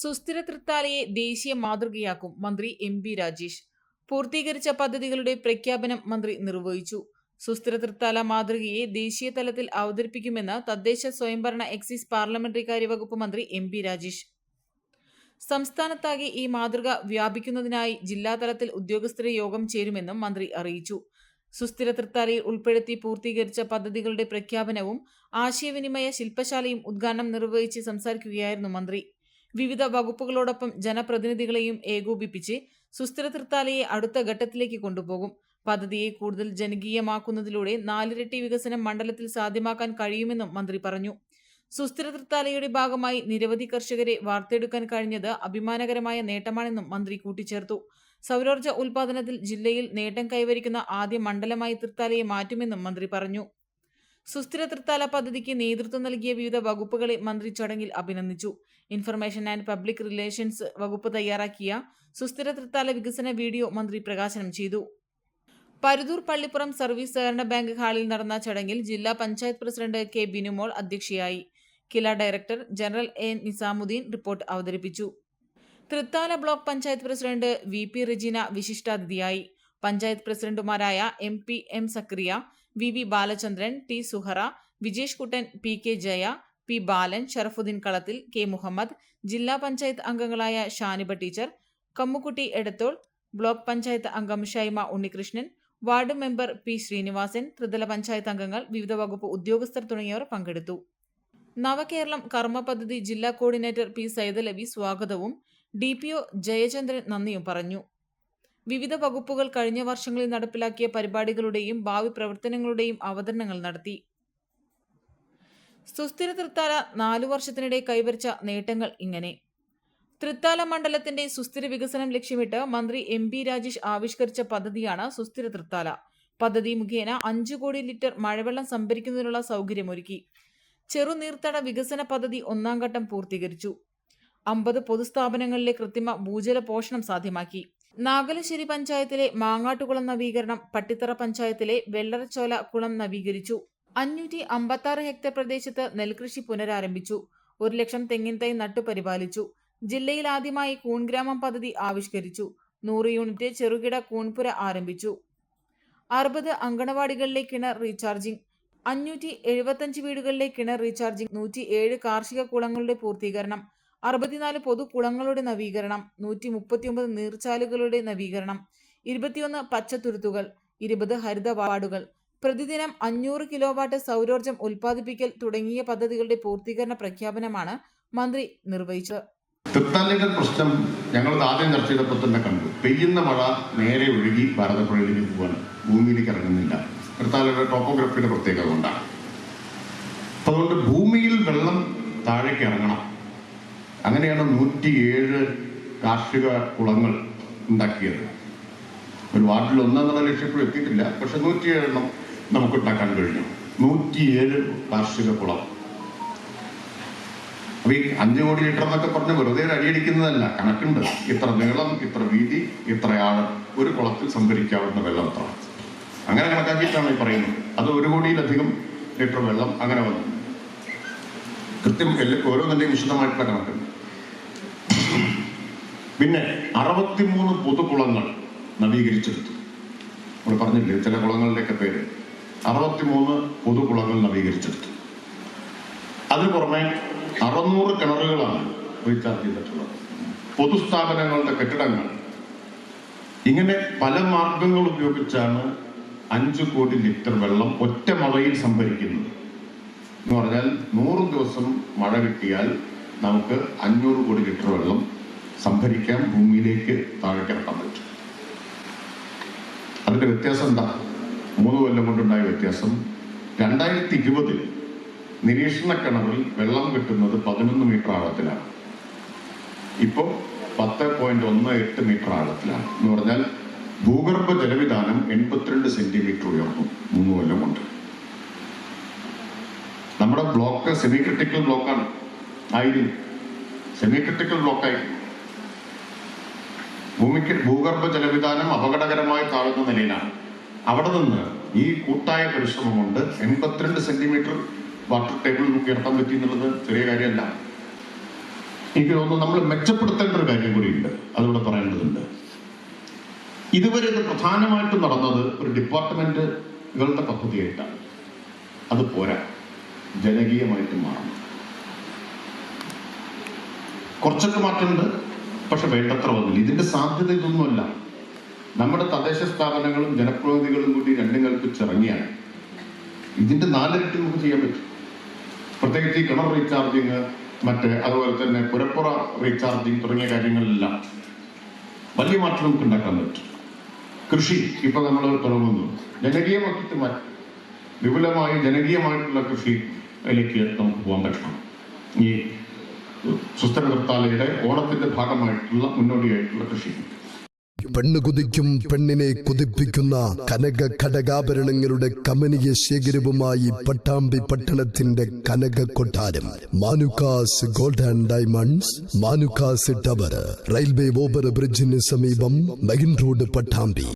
സുസ്ഥിര തൃത്താലയെ ദേശീയ മാതൃകയാക്കും മന്ത്രി എം ബി രാജേഷ്. പൂർത്തീകരിച്ച പദ്ധതികളുടെ പ്രഖ്യാപനം മന്ത്രി നിർവഹിച്ചു. സുസ്ഥിര തൃത്താല മാതൃകയെ ദേശീയ തലത്തിൽ അവതരിപ്പിക്കുമെന്ന് തദ്ദേശ സ്വയംഭരണ എക്സൈസ് പാർലമെന്ററി കാര്യവകുപ്പ് മന്ത്രി എം പി രാജേഷ്. സംസ്ഥാനത്താകെ ഈ മാതൃക വ്യാപിക്കുന്നതിനായി ജില്ലാതലത്തിൽ ഉദ്യോഗസ്ഥരെ യോഗം ചേരുമെന്നും മന്ത്രി അറിയിച്ചു. സുസ്ഥിര തൃത്താലയിൽ ഉൾപ്പെടുത്തി പൂർത്തീകരിച്ച പദ്ധതികളുടെ പ്രഖ്യാപനവും ആശയവിനിമയ ശില്പശാലയും ഉദ്ഘാടനം നിർവഹിച്ച് സംസാരിക്കുകയായിരുന്നു മന്ത്രി. വിവിധ വകുപ്പുകളോടൊപ്പം ജനപ്രതിനിധികളെയും ഏകോപിപ്പിച്ച് സുസ്ഥിര തൃത്താലയെ അടുത്ത ഘട്ടത്തിലേക്ക് കൊണ്ടുപോകും. പദ്ധതിയെ കൂടുതൽ ജനകീയമാക്കുന്നതിലൂടെ നാലിരട്ടി വികസനം മണ്ഡലത്തിൽ സാധ്യമാക്കാൻ കഴിയുമെന്നും മന്ത്രി പറഞ്ഞു. സുസ്ഥിര തൃത്താലയുടെ ഭാഗമായി നിരവധി കർഷകരെ വാർത്തെടുക്കാൻ കഴിഞ്ഞത് അഭിമാനകരമായ നേട്ടമാണെന്നും മന്ത്രി കൂട്ടിച്ചേർത്തു. സൗരോർജ ഉൽപാദനത്തിൽ ജില്ലയിൽ നേട്ടം കൈവരിക്കുന്ന ആദ്യ മണ്ഡലമായി തൃത്താലയെ മാറ്റുമെന്നും മന്ത്രി പറഞ്ഞു. സുസ്ഥിര തൃത്താല പദ്ധതിക്ക് നേതൃത്വം നൽകിയ വിവിധ വകുപ്പുകളെ മന്ത്രി ചടങ്ങിൽ അഭിനന്ദിച്ചു. ഇൻഫർമേഷൻ ആൻഡ് പബ്ലിക് റിലേഷൻസ് വകുപ്പ് തയ്യാറാക്കിയ സുസ്ഥിര തൃത്താല വികസന വീഡിയോ മന്ത്രി പ്രകാശനം ചെയ്തു. പരുതൂർ പള്ളിപ്പുറം സർവീസ് സഹകരണ ബാങ്ക് ഹാളിൽ നടന്ന ചടങ്ങിൽ ജില്ലാ പഞ്ചായത്ത് പ്രസിഡന്റ് കെ ബിനുമോൾ അധ്യക്ഷയായി. KILA director general A Nizamuddin report അവതരിപ്പിച്ചു. Thrithala block panchayat president V P Regina വിശിഷ്ടാതിഥിയായി. Panchayat പ്രസിഡന്റുമാരായ M P M Sakariya V V Balachandran T Suhara Vijesh Kuttan P K Jaya P Balan Sharafuddin Kalathil K Muhammad ജില്ലാ പഞ്ചായത്ത് അംഗങ്ങളായ Shaniba teacher Kammukutty Edathol block panchayat അംഗം Shaima Unnikrishnan ward member P Sreenivasan ത്രിതല പഞ്ചായത്ത് അംഗങ്ങൾ വിവിധ വകുപ്പ് ഉദ്യോഗസ്ഥർ തുടങ്ങിയവർ പങ്കെടുത്തു. നവകേരളം കർമ്മ പദ്ധതി ജില്ലാ കോർഡിനേറ്റർ പി സൈദലവി സ്വാഗതവും ഡി പി ഒ ജയചന്ദ്രൻ നന്ദിയും പറഞ്ഞു. വിവിധ വകുപ്പുകൾ കഴിഞ്ഞ വർഷങ്ങളിൽ നടപ്പിലാക്കിയ പരിപാടികളുടെയും ഭാവി പ്രവർത്തനങ്ങളുടെയും അവതരണങ്ങൾ നടത്തി. സുസ്ഥിര തൃത്താല നാലു വർഷത്തിനിടെ കൈവരിച്ച നേട്ടങ്ങൾ ഇങ്ങനെ. തൃത്താല മണ്ഡലത്തിന്റെ സുസ്ഥിര വികസനം ലക്ഷ്യമിട്ട് മന്ത്രി എം പി രാജേഷ് ആവിഷ്കരിച്ച പദ്ധതിയാണ് സുസ്ഥിര തൃത്താല. പദ്ധതി മുഖേന അഞ്ചു കോടി ലിറ്റർ മഴവെള്ളം സംഭരിക്കുന്നതിനുള്ള സൗകര്യമൊരുക്കി. ചെറുനീർത്തട വികസന പദ്ധതി ഒന്നാം ഘട്ടം പൂർത്തീകരിച്ചു. അമ്പത് പൊതുസ്ഥാപനങ്ങളിലെ കൃത്രിമ ഭൂജല പോഷണം സാധ്യമാക്കി. നാഗലശ്ശേരി പഞ്ചായത്തിലെ മാങ്ങാട്ടുകുളം നവീകരണം പട്ടിത്തറ പഞ്ചായത്തിലെ വെള്ളറച്ചോല കുളം നവീകരിച്ചു. അഞ്ഞൂറ്റി അമ്പത്തി ഹെക്ടർ പ്രദേശത്ത് നെൽകൃഷി പുനരാരംഭിച്ചു. ഒരു ലക്ഷം തെങ്ങിൻ തൈ നട്ടുപരിപാലിച്ചു ജില്ലയിൽ ആദ്യമായി കൂൺഗ്രാമം പദ്ധതി ആവിഷ്കരിച്ചു. നൂറ് യൂണിറ്റ് ചെറുകിട കൂൺപുര ആരംഭിച്ചു. അറുപത് അങ്കണവാടികളിലെ കിണർ റീചാർജിംഗ് അഞ്ഞൂറ്റി എഴുപത്തഞ്ച് വീടുകളിലെ കിണർ റീചാർജിംഗ് നൂറ്റി ഏഴ് കാർഷിക കുളങ്ങളുടെ പൂർത്തീകരണം. അറുപത്തിനാല് പൊതുകുളങ്ങളുടെ നവീകരണം നൂറ്റി മുപ്പത്തിയൊമ്പത് നീർച്ചാലുകളുടെ നവീകരണം ഇരുപത്തിയൊന്ന് പച്ചത്തുരുത്തുകൾ ഇരുപത് ഹരിത വാർഡുകൾ പ്രതിദിനം അഞ്ഞൂറ് കിലോവാട്ട് സൗരോർജം ഉൽപ്പാദിപ്പിക്കൽ തുടങ്ങിയ പദ്ധതികളുടെ പൂർത്തീകരണ പ്രഖ്യാപനമാണ് മന്ത്രി നിർവഹിച്ചത്. തൃത്താലയുടെ പ്രശ്നം ഞങ്ങൾ ആദ്യം ചർച്ച ചെയ്തപ്പോൾ തന്നെ കണ്ടു. പെയ്യുന്ന മഴ നേരെ ഒഴുകി ഭാരതപ്പുഴയിലേക്ക് പോവാണ്. ഭൂമിയിലേക്ക് ഇറങ്ങുന്നില്ല. തൃത്താലയുടെ ടോപ്പോഗ്രഫിയുടെ പ്രത്യേകത കൊണ്ടാണ്. അതുകൊണ്ട് ഭൂമിയിൽ വെള്ളം താഴേക്ക് ഇറങ്ങണം. അങ്ങനെയാണ് നൂറ്റിയേഴ് കാർഷിക കുളങ്ങൾ ഉണ്ടാക്കിയത്. ഒരു വാർഡിൽ ഒന്നെന്നുള്ള ലക്ഷ്യത്തിൽ എത്തിയിട്ടില്ല. പക്ഷെ നൂറ്റിയേഴെണ്ണം നമുക്ക് ഉണ്ടാക്കാൻ കഴിഞ്ഞു. നൂറ്റിയേഴ് കാർഷിക കുളം. അപ്പൊ ഈ അഞ്ചു കോടി ലിറ്റർ എന്നൊക്കെ പറഞ്ഞ് വെറുതെ അടിയടിക്കുന്നതല്ല. കണക്കുണ്ട്. ഇത്ര നീളം ഇത്ര വീതി ഇത്ര ആഴം ഒരു കുളത്തിൽ സംഭരിക്കാവുന്ന വെള്ളം അത്ര. അങ്ങനെ കണക്കാക്കിയിട്ടാണ് ഈ പറയുന്നത്. അത് ഒരു കോടിയിലധികം ലിറ്റർ വെള്ളം അങ്ങനെ വന്നു. കൃത്യം എല്ലാ ഓരോന്നിന്റെയും വിശദമായിട്ടുള്ള കണക്കുണ്ട്. പിന്നെ അറുപത്തിമൂന്ന് പൊതുകുളങ്ങൾ നവീകരിച്ചെടുത്തു. നമ്മൾ പറഞ്ഞില്ലേ ചില കുളങ്ങളുടെയൊക്കെ പേര്. അറുപത്തിമൂന്ന് പൊതുകുളങ്ങൾ നവീകരിച്ചെടുത്തു. അതിന് പുറമെ അറുന്നൂറ് കിണറുകളാണ് റീചാർജ് ചെയ്തിട്ടുള്ളത്. പൊതുസ്ഥാപനങ്ങളുടെ കെട്ടിടങ്ങൾ. ഇങ്ങനെ പല മാർഗങ്ങൾ ഉപയോഗിച്ചാണ് അഞ്ചു കോടി ലിറ്റർ വെള്ളം ഒറ്റ മഴയിൽ സംഭരിക്കുന്നത്. എന്ന് പറഞ്ഞാൽ നൂറ് ദിവസം മഴ കിട്ടിയാൽ നമുക്ക് അഞ്ഞൂറ് കോടി ലിറ്റർ വെള്ളം സംഭരിക്കാൻ ഭൂമിയിലേക്ക് താഴേക്കിറക്കാൻ പറ്റും. അതിന്റെ വ്യത്യാസം എന്താ? മൂന്ന് കൊല്ലം കൊണ്ടുണ്ടായ വ്യത്യാസം രണ്ടായിരത്തി ഇരുപതിൽ നിരീക്ഷണ കിണറിൽ വെള്ളം കിട്ടുന്നത് പതിനൊന്ന് മീറ്റർ ആഴത്തിലാണ്. ഇപ്പോൾ പത്ത് പോയിന്റ് ഒന്ന് എട്ട് മീറ്റർ ആഴത്തിലാണ്. എന്ന് പറഞ്ഞാൽ ഭൂഗർഭ ജലവിധാനം എൺപത്തിരണ്ട് സെന്റിമീറ്റർ ഉയർന്നു മൂന്ന് കൊല്ലം കൊണ്ട്. നമ്മുടെ ബ്ലോക്ക് സെമി ക്രിട്ടിക്കൽ ബ്ലോക്കാണ്. ആയിരുന്നു സെമി ക്രിട്ടിക്കൽ ബ്ലോക്കായി. ഭൂമിക്ക് ഭൂഗർഭ ജലവിധാനം അപകടകരമായി താഴ്ന്ന നിലയിലാണ്. അവിടെ നിന്ന് ഈ കൂട്ടായ പരിശ്രമം കൊണ്ട് എൺപത്തിരണ്ട് സെന്റിമീറ്റർ വാട്ടർ ടേബിൾ നമുക്ക് ഉയർത്താൻ പറ്റി എന്നുള്ളത് ചെറിയ കാര്യമല്ല. എനിക്ക് തോന്നുന്നു നമ്മൾ മെച്ചപ്പെടുത്തേണ്ട ഒരു കാര്യം കൂടിയുണ്ട്. അതിവിടെ പറയേണ്ടതുണ്ട്. ഇതുവരെ ഇത് പ്രധാനമായിട്ടും നടന്നത് ഒരു ഡിപ്പാർട്ട്മെന്റുകളുടെ പദ്ധതിയായിട്ടാണ്. അത് പോരാ. ജനകീയമായിട്ട് മാറണം. കുറച്ചൊക്കെ മാറ്റമുണ്ട്. പക്ഷെ വേണ്ടത്ര വന്നില്ല ഇതിന്റെ സാധ്യത ഇതൊന്നുമല്ല. നമ്മുടെ തദ്ദേശ സ്ഥാപനങ്ങളും ജനപ്രതിനിധികളും കൂടി രണ്ടും കൽപ്പിച്ചിറങ്ങിയാണ്. ഇതിന്റെ നാലിരട്ടി നമുക്ക് ചെയ്യാൻ പറ്റും. പ്രത്യേകിച്ച് ഈ കിണർ റീചാർജിങ് മറ്റ് അതുപോലെ തന്നെ പുരപ്പുറ റീചാർജിങ് തുടങ്ങിയ കാര്യങ്ങളിലെല്ലാം വലിയ മാറ്റം നമുക്ക് ഉണ്ടാക്കാൻ പറ്റും. കൃഷി ഇപ്പൊ നമ്മൾ തുടങ്ങുന്നു. ജനകീയമാക്കിയിട്ട് മാറ്റി. വിപുലമായി ജനകീയമായിട്ടുള്ള കൃഷിയിലേക്ക് നമുക്ക് പോകാൻ പറ്റണം. ഈ സുസ്ഥിര നിർത്താലയുടെ ഓണത്തിന്റെ ഭാഗമായിട്ടുള്ള മുന്നോടിയായിട്ടുള്ള കൃഷി പെണ്ണ് കുതിക്കും പെണ്ണിനെ കുതിപ്പിക്കുന്ന കനക ഘടകാഭരണങ്ങളുടെ കമനീയ ശേഖരവുമായി പട്ടാമ്പി പട്ടണത്തിന്റെ കനക കൊട്ടാരം. Manukkas gold and diamonds Manukkas tower railway over ബ്രിഡ്ജിന് സമീപം മെയിൻ റോഡ് പട്ടാമ്പി.